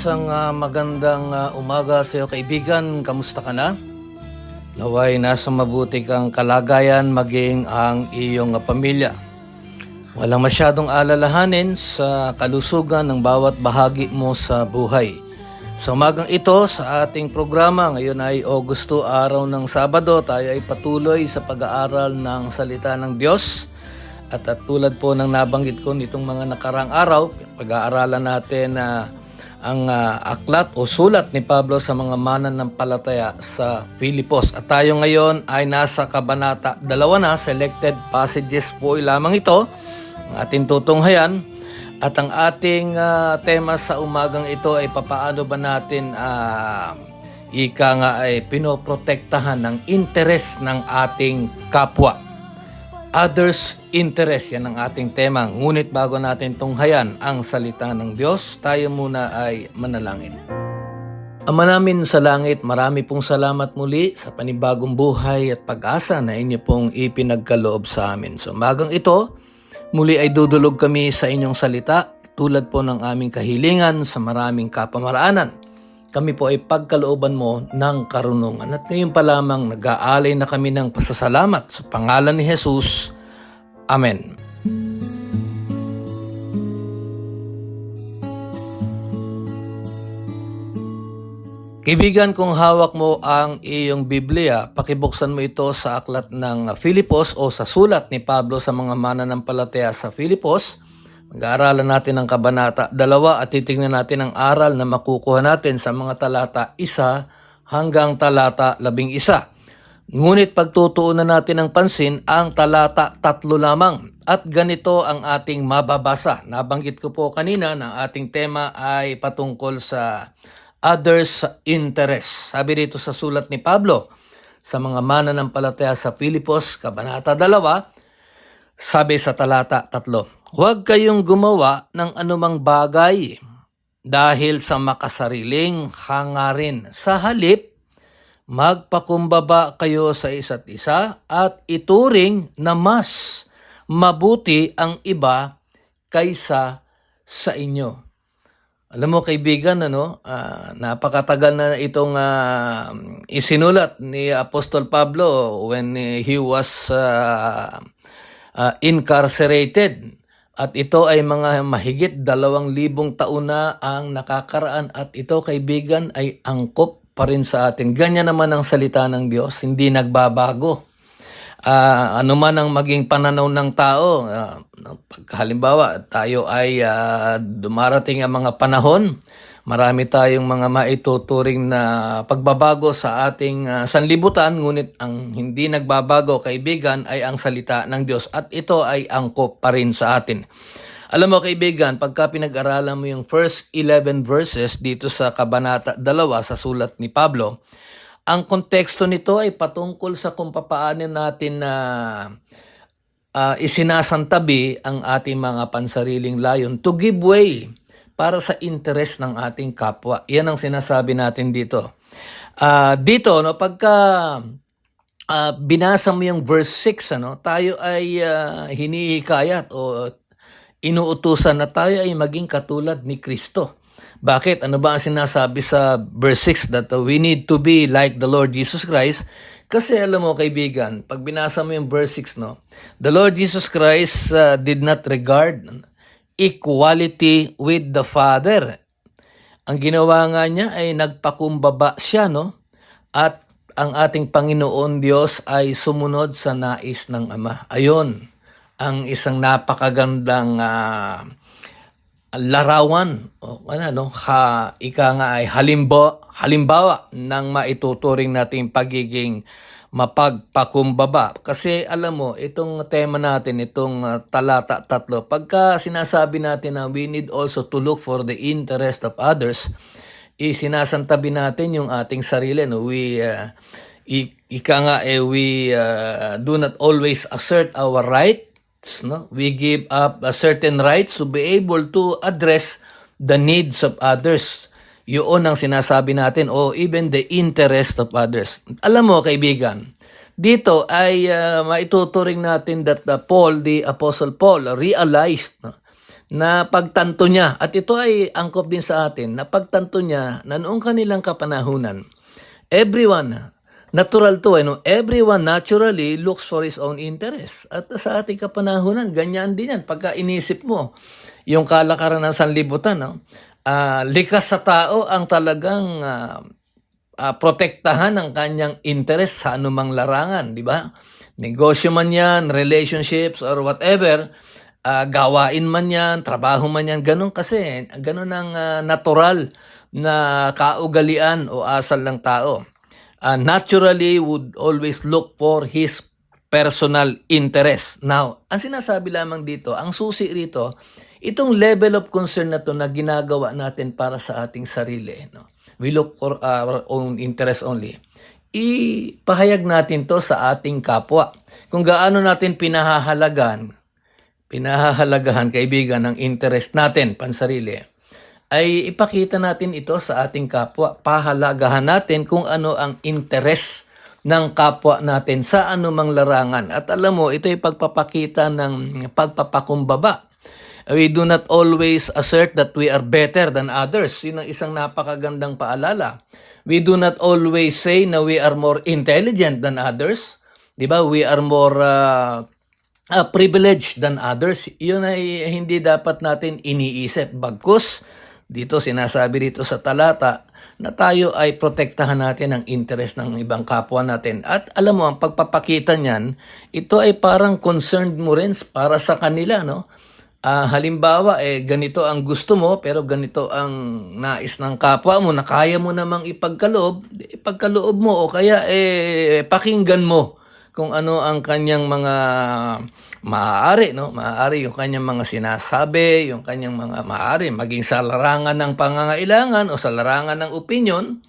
Isang ah, magandang ah, umaga sa iyo kaibigan. Kamusta ka na? Naway nasa mabuti kang kalagayan maging ang iyong ah, pamilya. Walang masyadong alalahanin sa kalusugan ng bawat bahagi mo sa buhay. Sa umagang ito, sa ating programa, ngayon ay Augusto, araw ng Sabado, tayo ay patuloy sa pag-aaral ng salita ng Diyos. At, at tulad po ng nabanggit ko nitong mga nakarang araw, pag-aaralan natin na ang ah, aklat o sulat ni Pablo sa mga mananampalataya sa Filipos. At tayo ngayon ay nasa kabanata dalawa na, selected passages po lamang ito, ang ating tutunghayan. At ang ating ah, tema sa umagang ito ay papaano ba natin ah, ika nga ay pinoprotektahan ng interes ng ating kapwa. Others' interest, yan ang ating tema. Ngunit bago natin tunghayan ang salita ng Diyos, tayo muna ay manalangin. Ama namin sa langit, marami pong salamat muli sa panibagong buhay at pag-asa na inyo pong ipinagkaloob sa amin. So magang ito, muli ay dudulog kami sa inyong salita tulad po ng aming kahilingan sa maraming kapamaraanan. Kami po ay pagkalooban mo ng karunungan. At ngayon pa lamang nag-aalay na kami ng pasasalamat sa pangalan ni Jesus. Amen. Kaibigan, kung hawak mo ang iyong Biblia, pakibuksan mo ito sa aklat ng Filipos o sa sulat ni Pablo sa mga mananampalataya sa Filipos. Mag-aaralan natin ang kabanata dalawa at titingnan natin ang aral na makukuha natin sa mga talata isa hanggang talata labing isa. Ngunit pagtutuunan natin ng pansin ang talata tatlo lamang at ganito ang ating mababasa. Nabanggit ko po kanina na ating tema ay patungkol sa others' interest. Sabi dito sa sulat ni Pablo sa mga mananampalataya sa Filipos, Kabanata 2, sabi sa talata 3, Huwag kayong gumawa ng anumang bagay dahil sa makasariling hangarin. Sa halip, magpakumbaba kayo sa isa't isa at ituring na mas mabuti ang iba kaysa sa inyo. Alam mo kaibigan ano, ah, napakatagal na itong ah, isinulat ni Apostol Pablo when he was ah, ah, incarcerated. At ito ay mga mahigit dalawang libong taon na ang nakakaraan at ito kaibigan ay angkop pa rin sa atin. Ganyan naman ang salita ng Diyos, hindi nagbabago. Ah, ano man ang maging pananaw ng tao, pag halimbawa tayo ay ah, dumarating ang mga panahon, marami tayong mga maituturing na pagbabago sa ating ah, sanlibutan, ngunit ang hindi nagbabago kaibigan ay ang salita ng Diyos at ito ay angkop pa rin sa atin. Alam mo kaibigan, pagka pinag-aralan mo yung first 11 verses dito sa Kabanata 2 sa sulat ni Pablo, ang konteksto nito ay patungkol sa kung papaano natin na ah, isinasantabi ang ating mga pansariling layon to give way para sa interes ng ating kapwa. Yan ang sinasabi natin dito. Ah, dito, no, pagka ah, binasa mo yung verse 6, ano, tayo ay ah, hinihikayat o inuutusan na tayo ay maging katulad ni Kristo. Bakit? Ano ba ang sinasabi sa verse 6 that uh, we need to be like the Lord Jesus Christ? Kasi alam mo kaibigan, pag binasa mo yung verse 6, no, the Lord Jesus Christ uh, did not regard equality with the Father. Ang ginawa nga niya ay nagpakumbaba siya, no? At ang ating Panginoon Diyos ay sumunod sa nais ng Ama. Ayon, ang isang napakagandang ah, larawan o ano no ha, ika nga ay halimbawa, halimbawa ng maituturing nating pagiging mapagpakumbaba. Kasi alam mo itong tema natin itong ah, talata tatlo pagka sinasabi natin na we need also to look for the interest of others isinasantabi natin yung ating sarili no? We i- ika nga eh we ah, do not always assert our rights no? We give up a certain rights to be able to address the needs of others yun ang sinasabi natin o even the interest of others alam mo kaibigan dito ay ah, maituturing natin that uh, Paul the apostle Paul realized no, na pagtanto niya, at ito ay angkop din sa atin, na pagtanto niya na noong kanilang kapanahunan, everyone, natural to, eh, no? everyone naturally looks for his own interest. At sa ating kapanahunan, ganyan din yan. Pagka inisip mo, yung kalakaran ng sanlibutan, no? Ah, likas sa tao ang talagang ah, ah, protektahan ang kanyang interest sa anumang larangan, di ba? Negosyo man yan, relationships, or whatever, ah, gawain man yan, trabaho man yan, ganun kasi, ganun ang ah, natural na kaugalian o asal ng tao. Ah, naturally would always look for his personal interest. Now, ang sinasabi lamang dito, ang susi rito, itong level of concern na to na ginagawa natin para sa ating sarili. No? We look for our own interest only. Ipahayag natin to sa ating kapwa. Kung gaano natin pinahahalagan, pinahahalagahan kaibigan ng interest natin, pansarili, ay ipakita natin ito sa ating kapwa. Pahalagahan natin kung ano ang interest ng kapwa natin sa anumang larangan. At alam mo, ito ay pagpapakita ng pagpapakumbaba. We do not always assert that we are better than others. Yun ang isang napakagandang paalala. We do not always say na we are more intelligent than others. 'Di ba? We are more uh, uh, privileged than others. Yun ay hindi dapat natin iniisip. Bagkus, dito sinasabi dito sa talata na tayo ay protektahan natin ang interest ng ibang kapwa natin. At alam mo, ang pagpapakita niyan, ito ay parang concerned mo rin para sa kanila, no? Ah, halimbawa, eh, ganito ang gusto mo, pero ganito ang nais ng kapwa mo na kaya mo namang ipagkaloob, ipagkaloob mo o kaya eh, pakinggan mo kung ano ang kanyang mga maaari, no? Maaari yung kanyang mga sinasabi, yung kanyang mga maaari maging sa larangan ng pangangailangan o sa larangan ng opinion.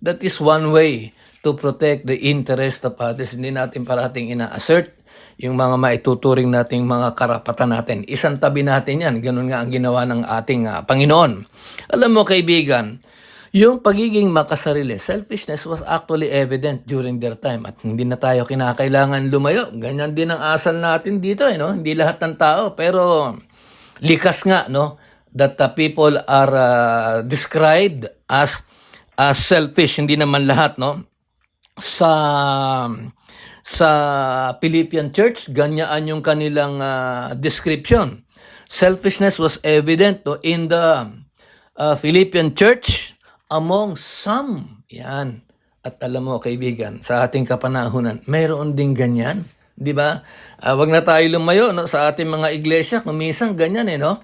That is one way to protect the interest of others. Hindi natin parating ina-assert yung mga maituturing nating mga karapatan natin. Isang tabi natin yan. Ganun nga ang ginawa ng ating ah, Panginoon. Alam mo kaibigan, yung pagiging makasarili, selfishness was actually evident during their time at hindi na tayo kinakailangan lumayo. Ganyan din ang asal natin dito, eh, no? Hindi lahat ng tao, pero likas nga, no? That the people are ah, described as as selfish, hindi naman lahat, no? Sa sa Philippian church, ganyan yung kanilang ah, description. Selfishness was evident no, in the uh, Philippian church among some. Yan. At alam mo, kaibigan, sa ating kapanahunan, mayroon din ganyan. Di ba? Ah, wag na tayo lumayo no, sa ating mga iglesia. Kung minsan ganyan eh, no?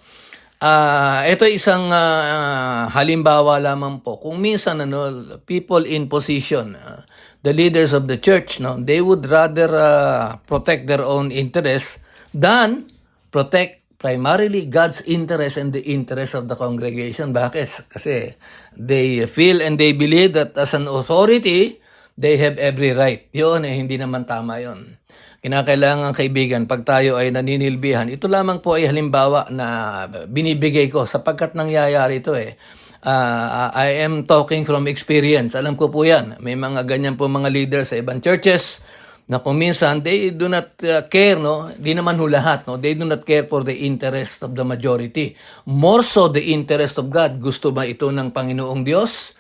Ah, ito isang ah, halimbawa lamang po. Kung minsan ano, people in position, ah, the leaders of the church, no, they would rather ah, protect their own interests than protect primarily God's interest and the interest of the congregation. Bakit? Kasi they feel and they believe that as an authority, they have every right. Yun eh, hindi naman tama yon. Kinakailangan kaibigan, pag tayo ay naninilbihan, ito lamang po ay halimbawa na binibigay ko sapagkat nangyayari ito eh. Ah, I am talking from experience. Alam ko po yan. May mga ganyan po mga leaders sa ibang churches na kung minsan they do not uh, care, no? Di naman ho lahat, no? They do not care for the interest of the majority. More so the interest of God. Gusto ba ito ng Panginoong Diyos?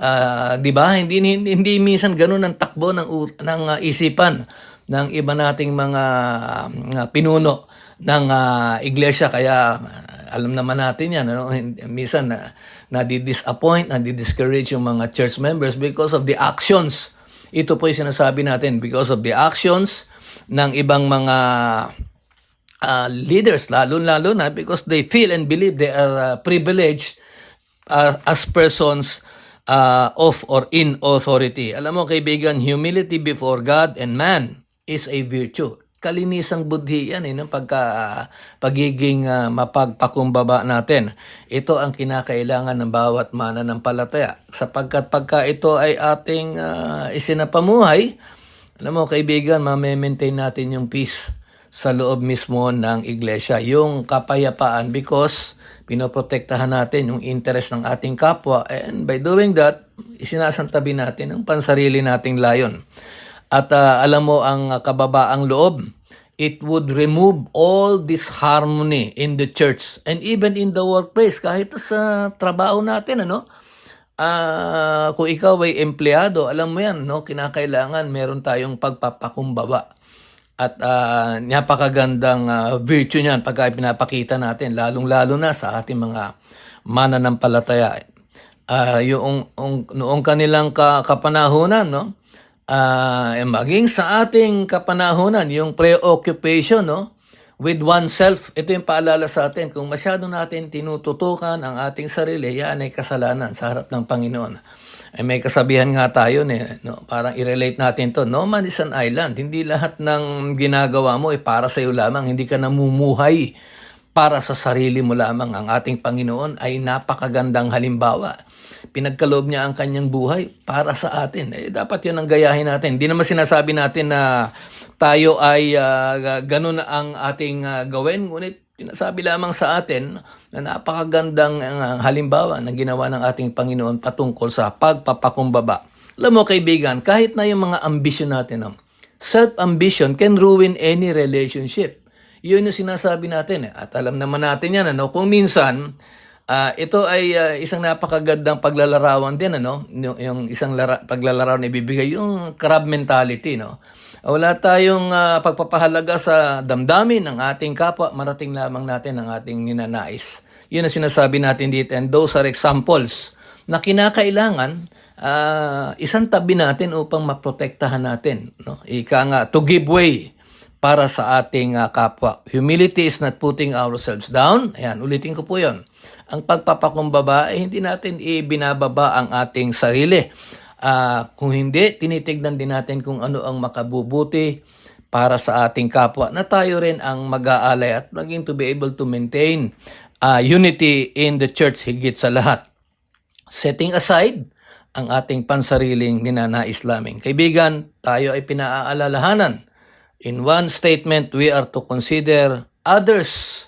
Ah, 'di ba? Hindi, hindi hindi minsan ganoon ang takbo ng ng ah, isipan ng iba nating mga mga pinuno ng ah, iglesia kaya ah, alam naman natin yan ano minsan na nadi-disappoint nadi-discourage yung mga church members because of the actions ito po yung sinasabi natin because of the actions ng ibang mga uh, leaders, lalo-lalo na because they feel and believe they are uh, privileged uh, as persons uh, of or in authority. Alam mo kaibigan, humility before God and man is a virtue. Kalinisang budhi yan, eh, no? pagka, uh, pagiging uh, mapagpakumbaba natin. Ito ang kinakailangan ng bawat mananampalataya. Sapagkat pagka ito ay ating uh, isinapamuhay, alam mo kaibigan, ma-maintain natin yung peace sa loob mismo ng iglesia. Yung kapayapaan because pinoprotektahan natin yung interest ng ating kapwa and by doing that, isinasantabi natin ang pansarili nating layon. At ah, alam mo ang kababaang loob, it would remove all this harmony in the church and even in the workplace kahit sa trabaho natin ano Ah, kung ikaw ay empleyado, alam mo yan, no? Kinakailangan meron tayong pagpapakumbaba. At ah, napakagandang ah, virtue niyan pagka pinapakita natin, lalong-lalo na sa ating mga mananampalataya. Ah, yung, yung- noong kanilang ka, kapanahunan, no? Eh, maging sa ating kapanahunan, yung preoccupation, no? with oneself, ito yung paalala sa atin, kung masyado natin tinututukan ang ating sarili, yan ay kasalanan sa harap ng Panginoon. Ay may kasabihan nga tayo, eh, no? parang i-relate natin to, no man is an island. Hindi lahat ng ginagawa mo ay para sa iyo lamang, hindi ka namumuhay para sa sarili mo lamang. Ang ating Panginoon ay napakagandang halimbawa. Pinagkaloob niya ang kanyang buhay para sa atin. Eh, dapat yun ang gayahin natin. Hindi naman sinasabi natin na tayo ay ah, ganun ang ating ah, gawin. Ngunit sinasabi lamang sa atin na napakagandang ah, halimbawa na ginawa ng ating Panginoon patungkol sa pagpapakumbaba. Alam mo kaibigan, kahit na yung mga ambisyon natin, self-ambition can ruin any relationship. Yun yung sinasabi natin. Eh. At alam naman natin yan. Ano? Kung minsan, ah, ito ay ah, isang napakagandang paglalarawan din. Ano? Yung, yung isang lara- paglalarawan na ibibigay, yung crab mentality. No? Wala tayong ah, pagpapahalaga sa damdamin ng ating kapwa, marating lamang natin ang ating ninanais. Yun ang sinasabi natin dito and those are examples na kinakailangan ah, isang tabi natin upang maprotektahan natin. No? Ika nga, to give way para sa ating ah, kapwa. Humility is not putting ourselves down. Ayan, ulitin ko po yon. Ang pagpapakumbaba ay hindi natin ibinababa ang ating sarili. Ah, kung hindi, tinitignan din natin kung ano ang makabubuti para sa ating kapwa na tayo rin ang mag-aalay at maging to be able to maintain ah, unity in the church higit sa lahat setting aside ang ating pansariling ninanais lamang. Kaibigan, tayo ay pinaaalalahanan. In one statement, we are to consider others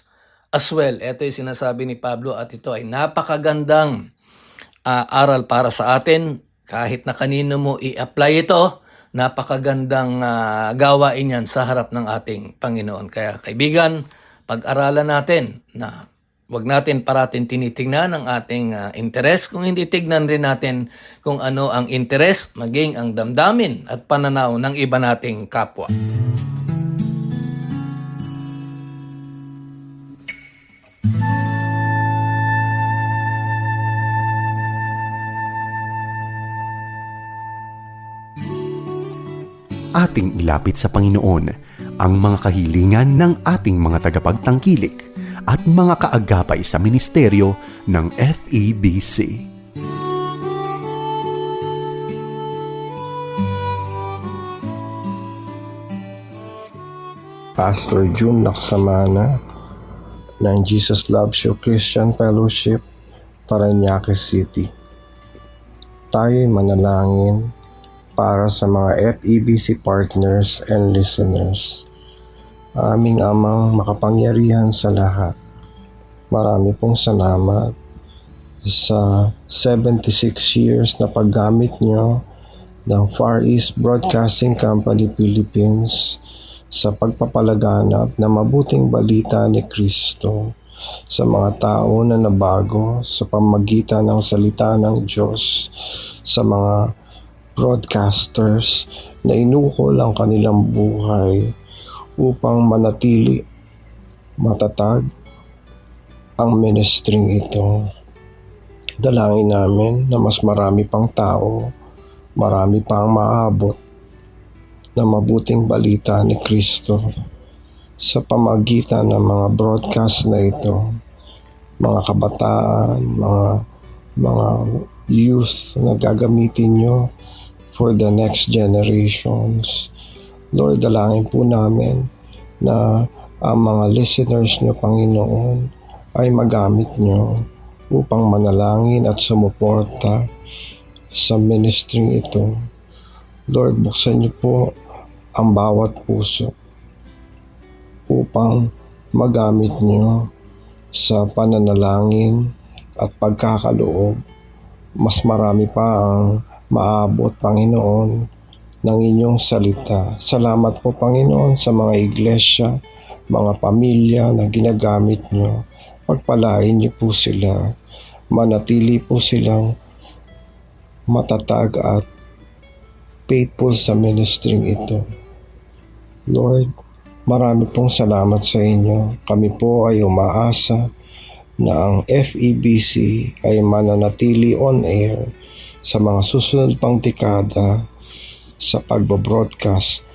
as well. Ito yung sinasabi ni Pablo at ito ay napakagandang ah, aral para sa atin. Kahit na kanino mo i-apply ito, napakagandang ah, gawain yan sa harap ng ating Panginoon. Kaya kaibigan, pag-aralan natin na Huwag natin parating tinitingnan ang ating ah, interes kung hindi tignan rin natin kung ano ang interes, maging ang damdamin at pananaw ng iba nating kapwa. Ating ilapit sa Panginoon ang mga kahilingan ng ating mga tagapagtangkilik at mga kaagapay sa ministeryo ng FEBC. Pastor June Laksamana ng Jesus Loves You Christian Fellowship, Paranaque City. Tayo'y manalangin para sa mga FEBC partners and listeners. Aming amang makapangyarihan sa lahat. Marami pong salamat sa 76 years na paggamit nyo ng Far East Broadcasting Company Philippines sa pagpapalaganap ng mabuting balita ni Kristo sa mga tao na nabago sa pamagitan ng salita ng Diyos sa mga broadcasters na inukol ang kanilang buhay upang manatili matatag ang ministering ito. Dalangin namin na mas marami pang tao, marami pang maabot na mabuting balita ni Kristo sa pamagitan ng mga broadcast na ito. Mga kabataan, mga mga youth na gagamitin nyo for the next generations. Lord, dalangin po namin na ang mga listeners nyo, Panginoon, ay magamit nyo upang manalangin at sumuporta sa ministry ito. Lord, buksan niyo po ang bawat puso upang magamit niyo sa pananalangin at pagkakaloob. Mas marami pa ang maabot, Panginoon, ng inyong salita. Salamat po, Panginoon, sa mga iglesia, mga pamilya na ginagamit niyo. Pagpalain niyo po sila. Manatili po silang matatag at faithful sa ministry ito. Lord, marami pong salamat sa inyo. Kami po ay umaasa na ang FEBC ay mananatili on air sa mga susunod pang dekada sa pagbabroadcast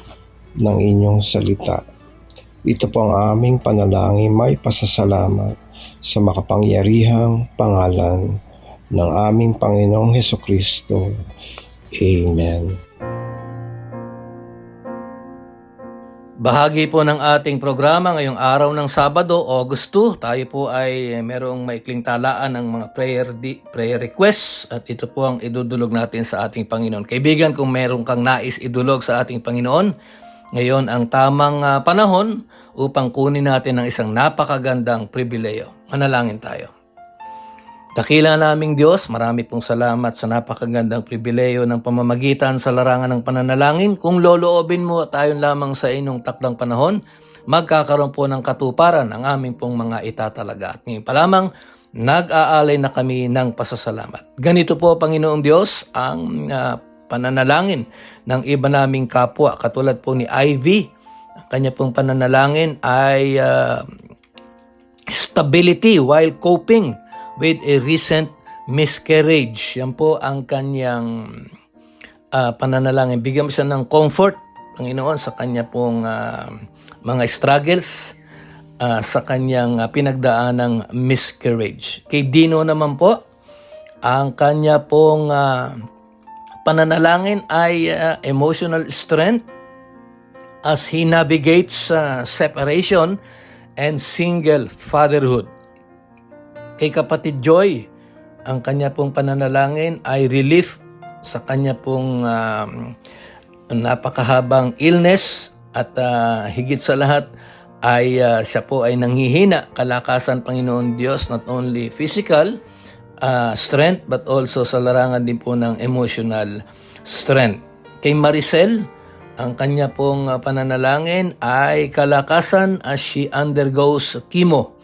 ng inyong salita. Ito po ang aming panalangin may pasasalamat sa makapangyarihang pangalan ng aming Panginoong Heso Kristo. Amen. Bahagi po ng ating programa ngayong araw ng Sabado, August 2. Tayo po ay merong maikling talaan ng mga prayer, di, prayer requests at ito po ang idudulog natin sa ating Panginoon. Kaibigan, kung meron kang nais idulog sa ating Panginoon, ngayon ang tamang ah, panahon upang kunin natin ang isang napakagandang pribileyo. Manalangin tayo. Dakila naming Diyos, marami pong salamat sa napakagandang pribileyo ng pamamagitan sa larangan ng pananalangin. Kung loloobin mo tayon lamang sa inyong takdang panahon, magkakaroon po ng katuparan ang aming pong mga itatalaga. At ngayon pa lamang, nag-aalay na kami ng pasasalamat. Ganito po, Panginoong Diyos, ang ah, pananalangin ng iba naming kapwa, katulad po ni Ivy. Ang kanya pong pananalangin ay ah, stability while coping with a recent miscarriage. Yan po ang kanyang ah, pananalangin. Bigyan mo siya ng comfort, Panginoon, sa kanya pong ah, mga struggles, ah, sa kanyang ah, pinagdaanang miscarriage. Kay Dino naman po, ang kanya pong ah, pananalangin ay ah, emotional strength as he navigates sa separation and single fatherhood. Kay kapatid Joy, ang kanya pong pananalangin ay relief sa kanya pong um, napakahabang illness at ah, higit sa lahat ay ah, siya po ay nanghihina kalakasan Panginoon Diyos not only physical ah, strength but also sa larangan din po ng emotional strength. Kay Maricel, ang kanya pong pananalangin ay kalakasan as she undergoes chemo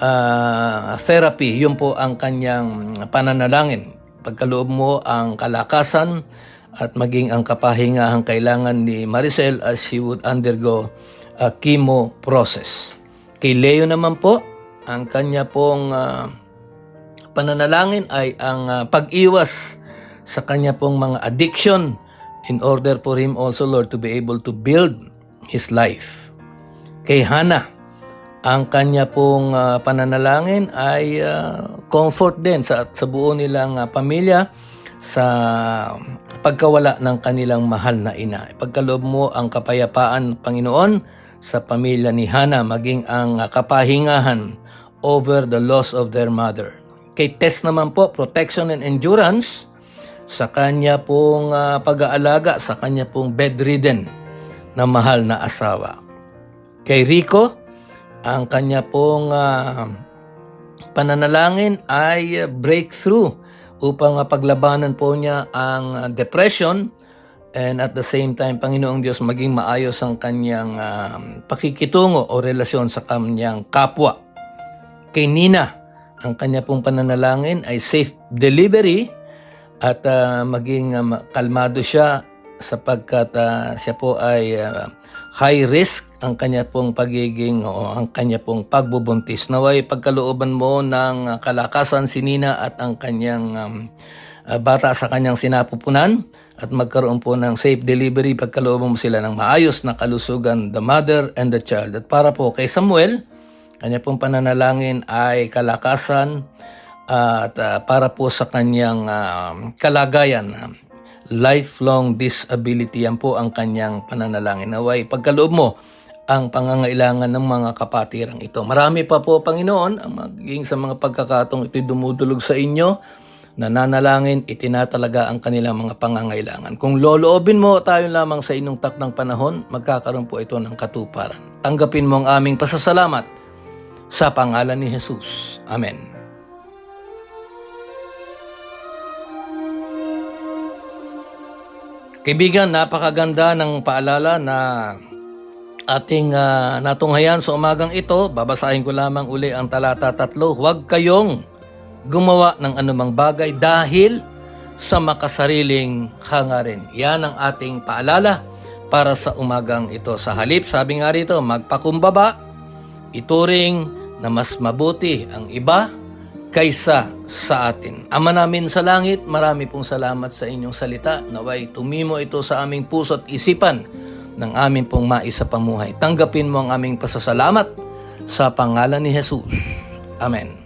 ah, therapy. Yun po ang kanyang pananalangin. Pagkaloob mo ang kalakasan at maging ang kapahingahang kailangan ni Maricel as she would undergo a chemo process. Kay Leo naman po, ang kanya pong ah, pananalangin ay ang ah, pag-iwas sa kanya pong mga addiction in order for him also, Lord, to be able to build his life. Kay Hannah, ang kanya pong ah, pananalangin ay ah, comfort din sa, sa buo nilang ah, pamilya sa pagkawala ng kanilang mahal na ina. Pagkaloob mo ang kapayapaan, Panginoon, sa pamilya ni Hannah, maging ang ah, kapahingahan over the loss of their mother. Kay Tess naman po, protection and endurance sa kanya pong ah, pag-aalaga, sa kanya pong bedridden na mahal na asawa. Kay Rico, ang kanya pong ah, pananalangin ay breakthrough upang ah, paglabanan po niya ang ah, depression and at the same time, Panginoong Diyos, maging maayos ang kanyang ah, pakikitungo o relasyon sa kanyang kapwa. Kay Nina, ang kanya pong pananalangin ay safe delivery at ah, maging ma- kalmado siya sapagkat ah, siya po ay ah, high risk ang kanya pong pagiging o ang kanya pong pagbubuntis. Naway pagkalooban mo ng ah, kalakasan si Nina at ang kanyang um, ah, bata sa kanyang sinapupunan at magkaroon po ng safe delivery pagkalooban mo sila ng maayos na kalusugan, the mother and the child. At para po kay Samuel, kanya pong pananalangin ay kalakasan at ah, para po sa kanyang ah, kalagayan, lifelong disability, yan po ang kanyang pananalangin. Naway, pagkaloob mo ang pangangailangan ng mga kapatirang ito. Marami pa po, Panginoon, ang maging sa mga pagkakatong ito'y dumudulog sa inyo, nananalangin, itinatalaga ang kanilang mga pangangailangan. Kung loloobin mo tayo lamang sa inyong takdang panahon, magkakaroon po ito ng katuparan. Tanggapin mo ang aming pasasalamat sa pangalan ni Jesus. Amen. Kaibigan, napakaganda ng paalala na ating ah, natunghayan sa umagang ito. Babasahin ko lamang uli ang talata tatlo. Huwag kayong gumawa ng anumang bagay dahil sa makasariling hangarin. Yan ang ating paalala para sa umagang ito. Sa halip, sabi nga rito, magpakumbaba, ituring na mas mabuti ang iba kaysa sa atin. Ama namin sa langit, marami pong salamat sa inyong salita. Naway tumimo ito sa aming puso at isipan ng aming pong maisa pamuhay. Tanggapin mo ang aming pasasalamat sa pangalan ni Jesus. Amen.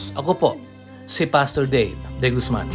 Ako po, si Pastor Dave de Guzman.